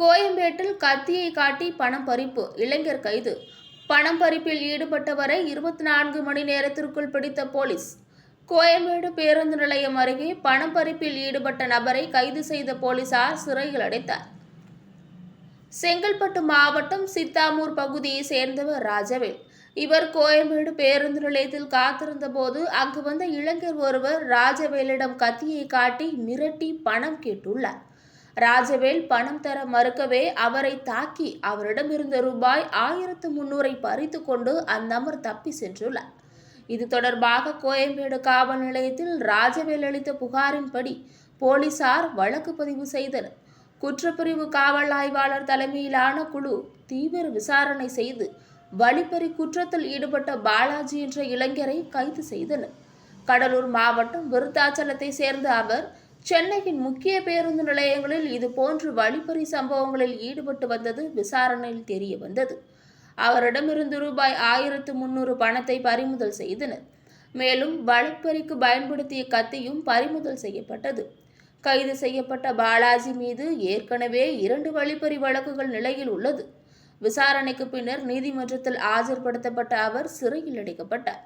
கோயம்பேட்டில் கத்தியை காட்டி பணம் பறிப்பு. இளைஞர் கைது. பணம் பறிப்பில் ஈடுபட்டவரை இருபத்தி நான்கு மணி நேரத்திற்குள் பிடித்த போலீஸ். கோயம்பேடு பேருந்து நிலையம் அருகே பணம் பறிப்பில் ஈடுபட்ட நபரை கைது செய்த போலீசார் சிறையில் அடைத்தார். செங்கல்பட்டு மாவட்டம் சித்தாமூர் பகுதியைச் சேர்ந்தவர் ராஜவேல். இவர் கோயம்பேடு பேருந்து நிலையத்தில் காத்திருந்த போது அங்கு வந்த இளைஞர் ஒருவர் ராஜவேலிடம் கத்தியை காட்டி மிரட்டி பணம் கேட்டுள்ளார். ராஜவேல் பணம் தர மறுக்கவே அவரை தாக்கி அவரிடமிருந்த ரூபாய் ஆயிரத்து முன்னூறை பறித்து கொண்டு அந்நபர் தப்பி சென்றுள்ளார். இது தொடர்பாக கோயம்பேடு காவல் நிலையத்தில் ராஜவேல் அளித்த புகாரின்படி போலீசார் வழக்கு பதிவு செய்தனர். குற்றப்பிரிவு காவல் ஆய்வாளர் தலைமையிலான குழு தீவிர விசாரணை செய்து வழிப்பறி குற்றத்தில் ஈடுபட்ட பாலாஜி என்ற இளைஞரை கைது செய்தனர். கடலூர் மாவட்டம் விருத்தாச்சலத்தை சேர்ந்த அவர் சென்னையின் முக்கிய பேருந்து நிலையங்களில் இதுபோன்று வழிப்பறி சம்பவங்களில் ஈடுபட்டு வந்தது விசாரணையில் தெரிய வந்தது. அவரிடமிருந்து ரூபாய் ஆயிரத்து முன்னூறு பணத்தை பறிமுதல் செய்தனர். மேலும் வழிப்பறிக்கு பயன்படுத்திய கத்தியும் பறிமுதல் செய்யப்பட்டது. கைது செய்யப்பட்ட பாலாஜி மீது ஏற்கனவே இரண்டு வழிப்பறி வழக்குகள் நிலையில் உள்ளது. விசாரணைக்கு பின்னர் நீதிமன்றத்தில் ஆஜர்படுத்தப்பட்ட அவர் சிறையில் அடைக்கப்பட்டார்.